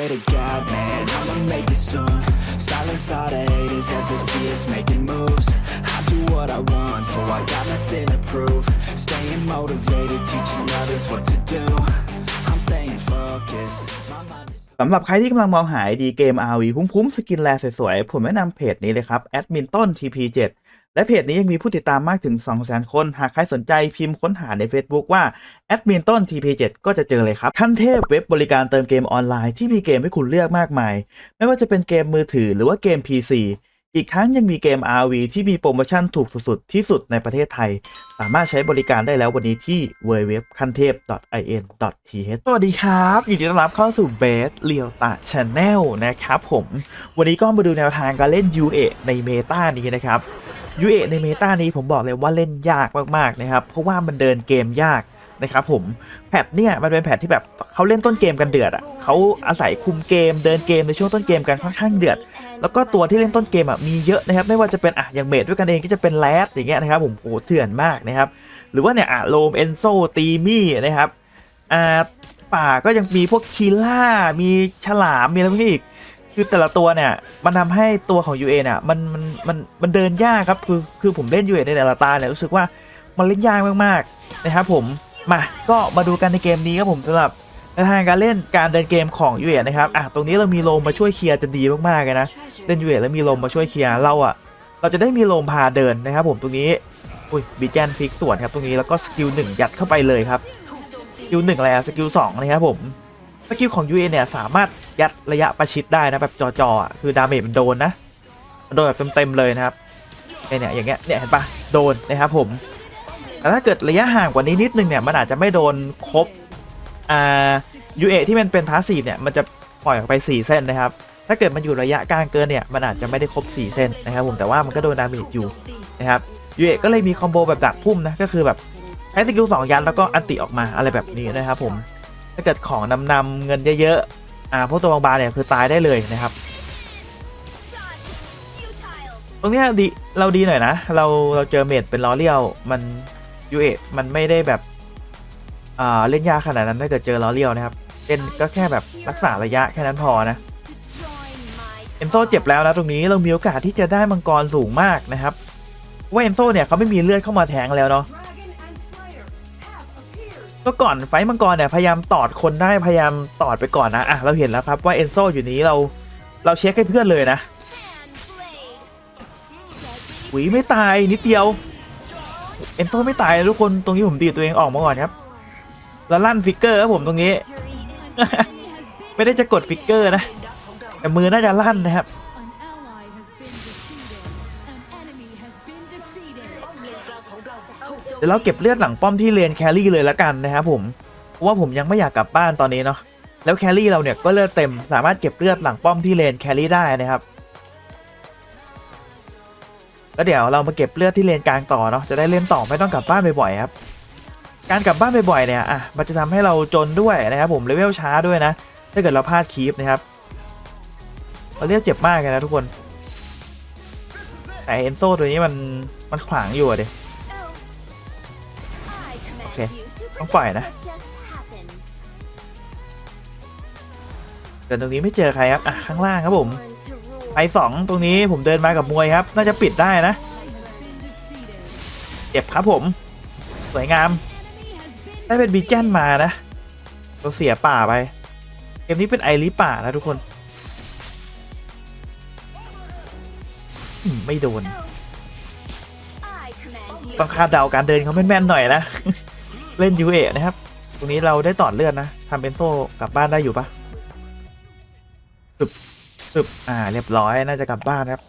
swear to God, man, I'ma make it soon. Silence all the haters as they see us making moves. I do what I want, so I got nothing to prove. Staying motivated, teaching others what to do. I'm staying focused. My mind is. สำหรับใครที่กำลังมองหาดีเกม RV คุ้มๆสกินแลสวยๆ ผมแนะนำเพจนี้เลยครับ แอดมินต้น TP7 และเพจนี้ยังมีผู้ติดตามมากถึง 200,000 คน หากใครสนใจพิมพ์ค้นหาใน Facebook ว่าแอดมินต้น TP7 ก็จะเจอเลยครับ ขั้นเทพเว็บบริการเติมเกมออนไลน์ที่มีเกมให้คุณเลือกมากมาย ไม่ว่าจะเป็นเกมมือถือหรือว่าเกม PC อีกทั้งยังมีเกม RV ที่มีโปรโมชั่นถูกสุดๆ ที่สุดในประเทศไทย สามารถใช้บริการได้แล้ววันนี้ที่ w w w k a n t e p i n t h สวัสดีครับยินดีต้อนรับเข้าสู่ b e s เรียวตา Channel นะครับผม วันนี้ก็มาดูแนวทางการเล่น UA ในเมตานี้นะครับ UA ในเมตานี้ผมบอกเลยว่าเล่นยากมากๆนะครับ เพราะว่ามันเดินเกมยากนะครับผมแพทเนี่ยมันเป็นแพทที่แบบเขาเล่นต้นเกมกันเดือดอะเขาอาศัยคุมเกมเดินเกมในช่วงต้นเกมกันค่อนข้างเดือด แล้วก็ตัวที่เล่นต้นเกมอะมีเยอะนะครับ ไม่ว่าจะเป็นอะอย่างเมดด้วยกันเองก็จะเป็นแรดอย่างเงี้ยนะครับผมโอ้เถื่อนมากนะครับ หรือว่าเนี่ยอะโลมเอนโซตีมี่นะครับอ่าป่าก็ยังมีพวกคีล่ามีฉลามมีอะไรพวกนี้อีก คือแต่ละตัวเนี่ยมันทำให้ตัวของ UA เนี่ยมันมันมันมันเดินยากครับคือคือผมเล่น UA ในแต่ละตาเนี่ยรู้สึกว่ามันเล่นยากมากๆนะครับผมมาก็มาดูกันในเกมนี้ครับผมสำหรับในทางการเล่นการเดินเกมของ UA นะครับอะตรงนี้เรามีลมมาช่วยเคลียร์จะดีมากๆเลยนะเล่น UA แล้วมีลมมาช่วยเคลียร์เราอะเราจะได้มีลมพาเดินนะครับผมตรงนี้อุ้ยบีแจนฟิกส่วนครับตรงนี้แล้วก็สกิลหนึ่งยัดเข้าไปเลยครับสกิลหนึ่งอะไรอะสกิลสองนะครับผม สกิลของ UA เนี่ยสามารถยัดระยะประชิดได้นะแบบจอๆอะคือดาเมจมันโดนนะโดนแบบเต็มๆเลยนะครับเนี่ยอย่างเงี้ยเนี่ยเห็นปะโดนนะครับผมแต่ถ้าเกิดระยะห่างกว่านี้นิดนึงเนี่ยมันอาจจะไม่โดนครบอ่า UA ที่มันเป็นพาสซีฟเนี่ยมันจะปล่อยออกไป 4 เส้นนะครับ ถ้าเกิดมันอยู่ระยะกลางเกินเนี่ยมันอาจจะไม่ได้ครบ 4 เส้นนะครับผมแต่ว่ามันก็โดนดาเมจอยู่นะครับยูเอก็เลยมีคอมโบแบบดักพุ่มนะก็คือแบบใช้สกิลสองยันแล้วก็อันติออกมาอะไรแบบนี้นะครับผม ถ้าเกิดของนำนำเงินเยอะๆอ่าพวกตัวบางๆเนี่ยคือตายได้เลยนะครับ ตรงเนี้ยดีเราดีหน่อยนะ เราเราเจอเมดเป็นล้อเลี้ยวมันยูเอมันไม่ได้แบบอ่าเล่นยากขนาดนั้นถ้าเกิดเจอล้อเลี้ยวนะครับเล่นก็แค่แบบรักษาระยะแค่นั้นพอนะเอนโซเจ็บแล้วนะตรงนี้เรามีโอกาสที่จะได้มังกรสูงมากนะครับ ว่าเอนโซเนี่ยเขาไม่มีเลือดเข้ามาแทงแล้วเนาะ ก็ก่อนไฟมังกรเนี่ยพยายามตอดคนได้พยายามตอดไปก่อนนะอะเราเห็นแล้วครับว่าเอนโซอยู่นี้เราเราเช็คให้เพื่อนเลยนะหวีไม่ตายนิดเดียวเอนโซไม่ตายทุกคนตรงนี้ผมดีดตัวเองออกมาก่อนครับ แล้วลั่นฟิกเกอร์ครับผมตรงนี้ ไม่ได้จะกดฟิกเกอร์นะแต่มือน่าจะลั่นนะครับ ดี๋ยวเราเก็บเลือดหลังป้อมที่เลนแครี่เลยละกันนะครับผมเพราะว่าผมยังไม่อยากกลับบ้านตอนนี้เนาะแล้วแครี่เราเนี่ยก็เลือดเต็มสามารถเก็บเลือดหลังป้อมที่เลนแครี่ได้นะครับแล้วเดี๋ยวเรามาเก็บเลือดที่เลนกลางต่อเนาะจะได้เล่นต่อไม่ต้องกลับบ้านบ่อยๆครับการกลับบ้านบ่อยๆเนี่ยอะมันจะทำให้เราจนด้วยนะครับผมเลเวลช้าด้วยนะถ้าเกิดเราพลาดคีปนะครับเราเรียกเจ็บมากเลยนะทุกคนแต่เอนโซตัวนี้มันมันขวางอยู่อะเดโต้ต้อองงปปล่ล่ออยยนะนะเดินตรงนี้ไม่เจอใครครับอะข้างล่างครับผมไปสองตรงนี้ผมเดินมากับมวยครับ น่าจะปิดได้นะเจ็บครับผม สวยงาม ได้เป็นบีแจนมานะเราเสียป่าไปเกมนี้เป็นไอริป่านะทุกคนอืมไม่โดน ต้องคาดเดาการเดินเขาแม่นๆหน่อยนะ เล่นยูเอนะครับ ตรงนี้เราได้ต่อเลือดนะทำเป็นโซ่กลับบ้านได้อยู่ปะสึบสึบอ่า เรียบร้อย น่าจะกลับบ้านครับ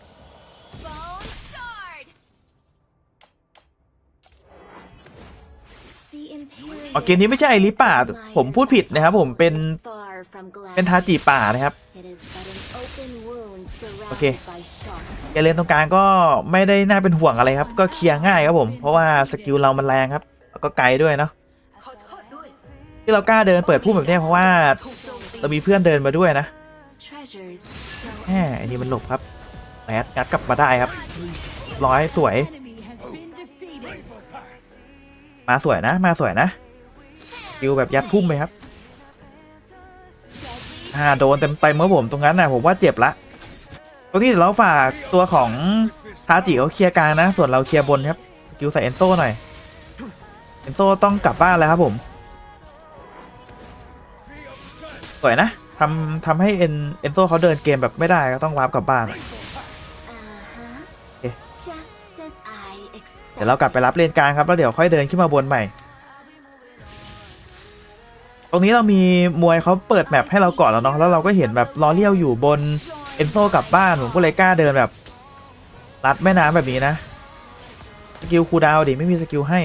อ๋อเกมนี้ไม่ใช่ไอริป่า ผมพูดผิดนะครับผมเป็น เป็นทาจิป่านะครับ โอเคแกเลนตรงกลางก็ไม่ได้น่าเป็นห่วงอะไรครับ ก็เคลียร์ง่ายครับผม เพราะว่าสกิลเรามันแรงครับ แล้วก็ไกลด้วยเนาะ ที่เรากล้าเดินเปิดพุ่มแบบนี้เพราะว่าเรามีเพื่อนเดินมาด้วยนะแหมอันนี้มันหลบครับแอดงัดกลับมาได้ครับ ร้อยสวย มาสวยนะ มาสวยนะสกิลแบบยัดพุ่มไหมครับอ่าโดนเต็มเต็มๆครับผมตรงนั้นนะผมว่าเจ็บละตรงนี้เดี๋ยวเราฝากตัวของทาจิเขาเคลียร์กลางนะ ส่วนเราเคลียร์บนครับสกิลใส่เอนโซหน่อยเอนโซต้องกลับบ้านแล้วครับผม สวยนะทำทำให้เอ็นเอนโซเขาเดินเกมแบบไม่ได้ก็ต้องวาร์ปกลับบ้าน Uh-huh. Okay. Just as I เดี๋ยวเรากลับไปรับเลนกลางครับ แล้วเดี๋ยวค่อยเดินขึ้นมาบนใหม่ ตรงนี้เรามีมวยเขาเปิดแมปให้เราก่อนแล้วเนาะแล้วเราก็เห็นแบบลอเลียวอยู่บนเอนโซกลับบ้านผมก็เลยกล้าเดินแบบรัดแม่น้ำแบบนี้นะ สกิลคูลดาวน์ดิไม่มีสกิลให้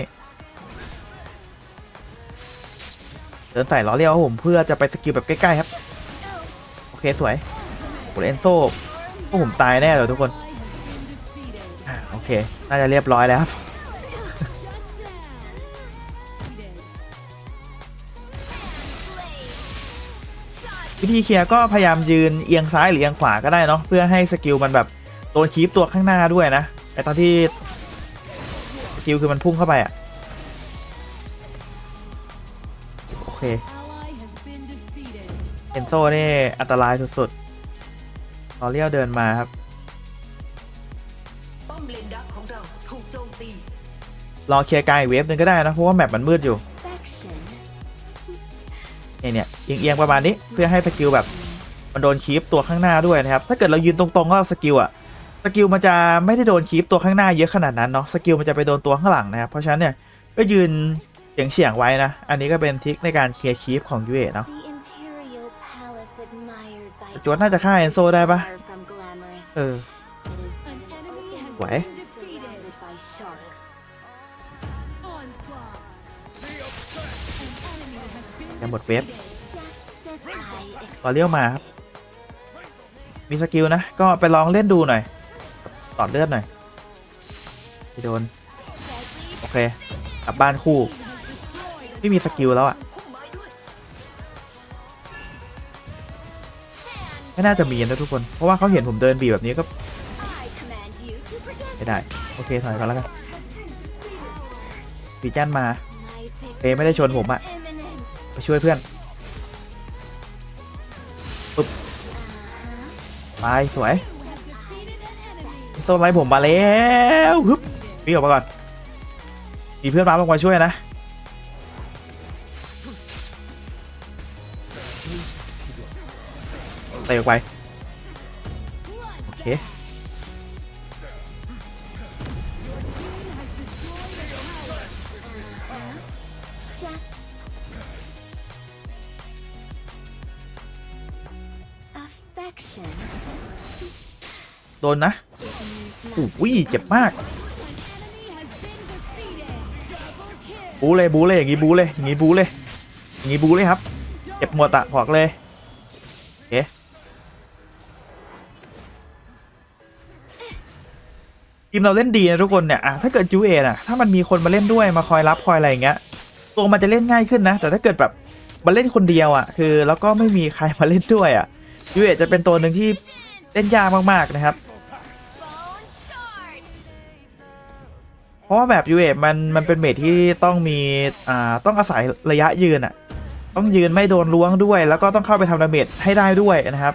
เดินใส่ล้อเลียวผมเพื่อจะไปสกิลแบบใกล้ๆครับ โอเคสวยโอเอนโซพวกผมตายแน่เลยทุกคน โอเค น่าจะเรียบร้อยแล้วครับวิธีเคลียร์ก็พยายามยืนเอียงซ้ายหรือเอียงขวาก็ได้เนาะเพื่อให้สกิลมันแบบโดนคีปตัวข้างหน้าด้วยนะ แต่ตอนที่สกิลคือมันพุ่งเข้าไปอะโเคเอนโซนี่อันตรายสุดๆลอเลียวเดินมาครับ ป้อมเลนดักของเราถูกโจมตีรอเคลียร์กางอีกเวฟหนึ่งก็ได้นะ เพราะว่าแมปมันมืดอยู่เนี่ยเนี่ยเอียงๆประมาณนี้เพื่อให้สกิลแบบมันโดนคีปตัวข้างหน้าด้วยนะครับ ถ้าเกิดเรายืนตรงๆก็สกิลอะสกิลมันจะไม่ได้โดนคีปตัวข้างหน้าเยอะขนาดนั้นเนาะสกิลมันจะไปโดนตัวข้างหลังนะครับเพราะฉะนั้นเนี่ยก็ยืน เฉียงๆไว้นะ อันนี้ก็เป็นทิคในการเคลียร์คีปของยูเอเนาะจวนน่าจะฆ่าเอนโซได้ปะเออ It is An an enemy open has What? been defeated. surrounded by sharks. Onslaught. An enemy has been ยังหมดเวฟเรอเลี้ยวมาครับ มีสกิลนะ ก็ไปลองเล่นดูหน่อย ต่อดเลือดหน่อยไม่โดน โอเค กลับบ้านคู่ ไม่มีสกิลแล้วอะพุ่มไม่น่าจะมีนะทุกคน เพราะว่าเขาเห็นผมเดินบีแบบนี้ก็ไม่ได้ โอเคถอยก่อนแล้วกันปีแจนมาเอไม่ได้ชนผมอะไปช่วยเพื่อน Uh-huh. ไปสวยโซนไลท์ผมมาแล้วฮึบวิ่งออกมาก่อนมีเพื่อนมาลงมาช่วยนะ เตะออกไป โอเค โดนนะ It means อู้ nothing. วิเจ็บมาก บูเลยบูเลยอย่างงี้บูเลยอย่างงี้บูเลยอย่างงี้บูเลยครับ เจ็บหมดอะบอกเลยโอเค ทีมเราเล่นดีนะทุกคนเนี่ยอะถ้าเกิดจูเอน่ะถ้ามันมีคนมาเล่นด้วยมาคอยรับคอยอะไรอย่างเงี้ยตัวมันจะเล่นง่ายขึ้นนะ แต่ถ้าเกิดแบบมาเล่นคนเดียวอะ คือแล้วก็ไม่มีใครมาเล่นด้วยอะจูเอจะเป็นตัวหนึ่งที่เล่นยากมากๆนะครับ เพราะว่าแบบยูเอมันมันเป็นเมทที่ต้องมีอ่าต้องอาศัยระยะยืนอะ ต้องยืนไม่โดนล้วงด้วย แล้วก็ต้องเข้าไปทำดาเมจให้ได้ด้วยนะครับ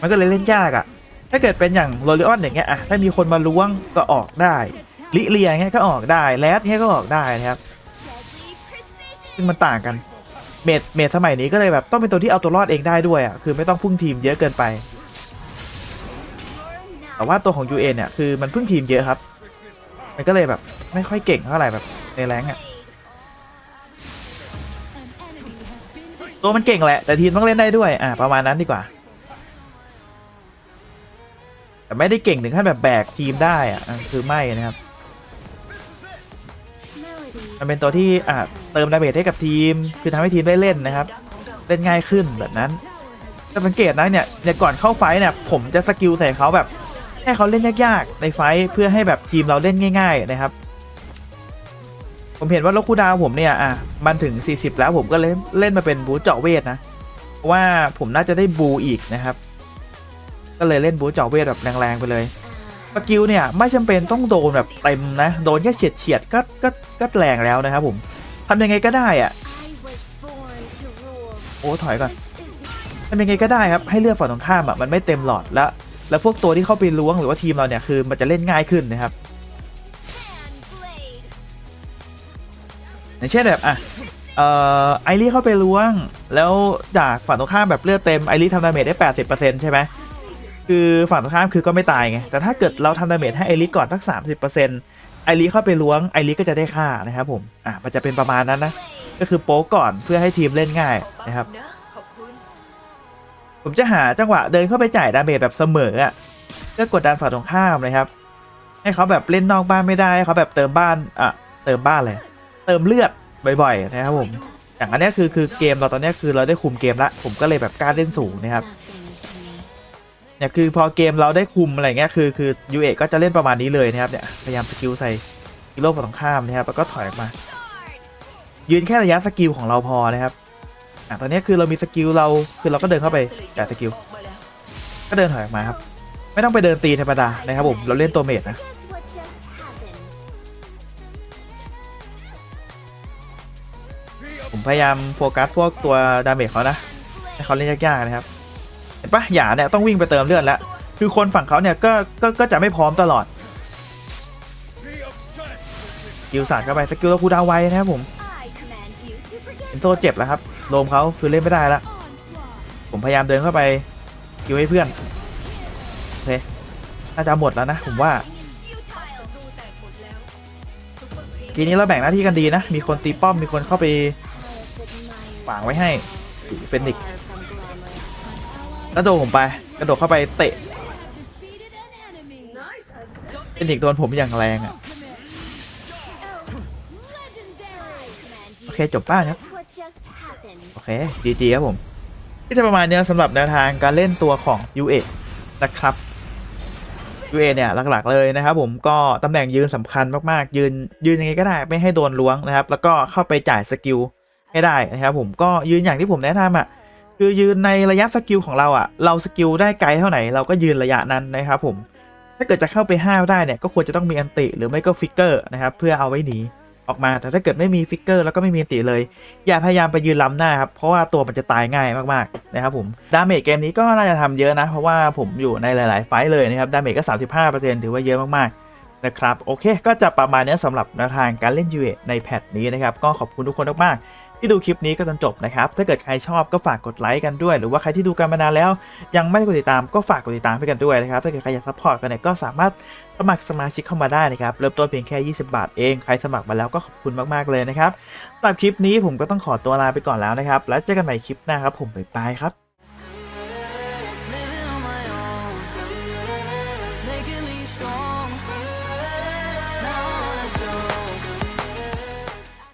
มันก็เลยเล่นยากอะ ถ้าเกิดเป็นอย่างโรลิออนอย่างเงี้ยอะถ้ามีคนมาล้วงก็ออกได้ลิเลียเงี้ยก็ออกได้แรดเงี้ยก็ออกได้นะครับซึ่งมันต่างกันเมทเมทสมัยนี้ก็เลยแบบต้องเป็นตัวที่เอาตัวรอดเองได้ด้วยอะคือไม่ต้องพึ่งทีมเยอะเกินไป แต่ว่าตัวของยูเอเนี่ยคือมันพึ่งทีมเยอะครับ มันก็เลยแบบไม่ค่อยเก่งเท่าไหร่แบบในแรงอะตัวมันเก่งแหละแต่ทีมต้องเล่นได้ด้วยอ่าประมาณนั้นดีกว่า แต่ไม่ได้เก่งถึงขั้นแบบแบกทีมได้อะคือไม่นะครับมันเป็นตัวที่อ่าเติมดาเมจให้กับทีม คือทำให้ทีมได้เล่นนะครับ เล่นง่ายขึ้นแบบนั้นจะสังเกตนะเนี่ยเนี่ยก่อนเข้าไฟเนี่ยผมจะสกิลใส่เขาแบบให้เขาเล่นยากๆในไฟเพื่อให้แบบทีมเราเล่นง่าย ๆ นะครับ ผมเห็นว่าลูกคูดาวผมเนี่ยอะมันถึง 40 แล้วผมก็เลยเล่นมาเป็นบูเจาะเวทนะเพราะว่าผมน่าจะได้บูอีกนะครับ ก็เลยเล่นบูเจาะเวทแบบแรงๆไปเลยสกิลเนี่ยไม่จำเป็นต้องโดนแบบเต็มนะ โดนแค่เฉียดเฉียดๆก็ก็ก็แรงแล้วนะครับผมทำยังไงก็ได้อะ I was born to rule. โอ้ถอยก่อน This is ทำยังไงก็ได้ครับให้เลือดฝั่งตรงข้ามอะมันไม่เต็มหลอดแล้ว แล้วพวกตัวที่เข้าไปล้วงหรือว่าทีมเราเนี่ยคือมันจะเล่นง่ายขึ้นนะครับ Fan blade. อย่างเช่นแบบอะเอ่อไอรีเข้าไปล้วง แล้วจากฝั่งตรงข้ามแบบเลือดเต็มไอรีทำดาเมจได้ 80%ใช่ไหม คือฝั่งตรงข้ามคือก็ไม่ตายไง แต่ถ้าเกิดเราทำดาเมจให้ไอรีก่อนสัก 30%ไอรีเข้าไปล้วงไอรีก็จะได้ค่านะครับผมอะมันจะเป็นประมาณนั้นนะ ก็คือโป๊ก่อนเพื่อให้ทีมเล่นง่ายนะครับ ผมจะหาจังหวะเดินเข้าไปจ่ายดาเมจแบบเสมออะเพื่อกดดันฝั่งตรงข้ามนะครับ ให้เขาแบบเล่นนอกบ้านไม่ได้ให้เขาแบบเติมบ้านอะเติมบ้านเลยเติมเลือดบ่อยๆนะครับผมอย่างอันนี้คือคือเกมเราตอนนี้คือเราได้คุมเกมละผมก็เลยแบบกล้าเล่นสูงนะครับ เนี่ยคือพอเกมเราได้คุมอะไรเงี้ยคือคือยูเอก็จะเล่นประมาณนี้เลยนะครับเนี่ยพยายามสกิลใส่ฮีโร่ฝั่งตรงข้ามนะครับแล้วก็ถอยออกมา ยืนแค่ระยะสกิลของเราพอนะครับอะตอนนี้คือเรามีสกิลเราคือเราก็เดินเข้าไปจ่สกิลก็เดินถอยออกมาครับไม่ต้องไปเดินตีธรรมดานะครับผมเราเล่นตัวเมดนะผมพยายามโฟกัสพวกตัวดาเมจเขานะให้เขาเล่นยากๆนะครับ ปะหยาเนี่ยต้องวิ่งไปเติมเลือดแล้ว คือคนฝั่งเขาเนี่ยก็ก็ก็จะไม่พร้อมตลอดกิลสาดเข้าไปสกิลเราคูดาวไวนะครับผม I command you to protect เอนโซเจ็บแล้วครับโลมเขาคือเล่นไม่ได้แล้วผมพยายามเดินเข้าไปคิวให้เพื่อนโอเคน่าจะหมดแล้วนะผมว่า futile. ดูแตกหมดแล้วซุปเปอร์ครีมทีนี้เราแบ่งหน้าที่กันดีนะ มีคนตีป้อม มีคนเข้าไป Pious admirer. ขวางไว้ให้ เป็นนิก แล้วโดนผมไป กระโดดเข้าไปเตะเป็นนิกโดนผมอย่างแรงอะ โอเคจบบ้าครับ โอเค GG ครับผมที่จะประมาณนี้สำหรับแนวทางการเล่นตัวของ UA นะครับ UA เนี่ยหลักๆเลยนะครับผมก็ตำแหน่งยืนสำคัญมากๆ ยืนยืนยังไงก็ได้ไม่ให้โดนล้วงนะครับ แล้วก็เข้าไปจ่ายสกิลให้ได้นะครับผมก็ยืนอย่างที่ผมแนะนำอะ คือยืนในระยะสกิลของเราอะ เราสกิลได้ไกลเท่าไหร่เราก็ยืนระยะนั้นนะครับผม ถ้าเกิดจะเข้าไปห้าวได้เนี่ยก็ควรจะต้องมีอันติ หรือไม่ก็ฟิกเกอร์นะครับเพื่อเอาไว้หนีออกมา แต่ถ้าเกิดไม่มีฟิกเกอร์แล้วก็ไม่มีอันติเลย อย่าพยายามไปยืนล้ำหน้าครับ เพราะว่าตัวมันจะตายง่ายมากๆนะครับผม ดาเมจเกมนี้ก็น่าจะทำเยอะนะ เพราะว่าผมอยู่ในหลาย ๆ ไฟ์เลยนะครับ ดาเมจก็ 35%ถือว่าเยอะมากๆนะครับโอเคก็จะประมาณนี้สำหรับแนวทางการเล่นยูเอในแพทนี้นะครับ ก็ขอบคุณทุกคนมากๆ ที่ดูคลิปนี้ก็จนจบนะครับ ถ้าเกิดใครชอบก็ฝากกดไลค์กันด้วย หรือว่าใครที่ดูกันมานานแล้ว ยังไม่ได้กดติดตามก็ฝากกดติดตามให้กันด้วยนะครับ ถ้าเกิดใครอยากซัพพอร์ตกันเนี่ยก็สามารถสมัครสมาชิกเข้ามาได้นะครับ เริ่มต้นเพียงแค่ 20 บาทเอง ใครสมัครมาแล้วก็ขอบคุณมากๆเลยนะครับสำหรับคลิปนี้ผมก็ต้องขอตัวลาไปก่อนแล้วนะครับ แล้วเจอกันใหม่คลิปหน้าครับ ผมบ๊ายบายครับ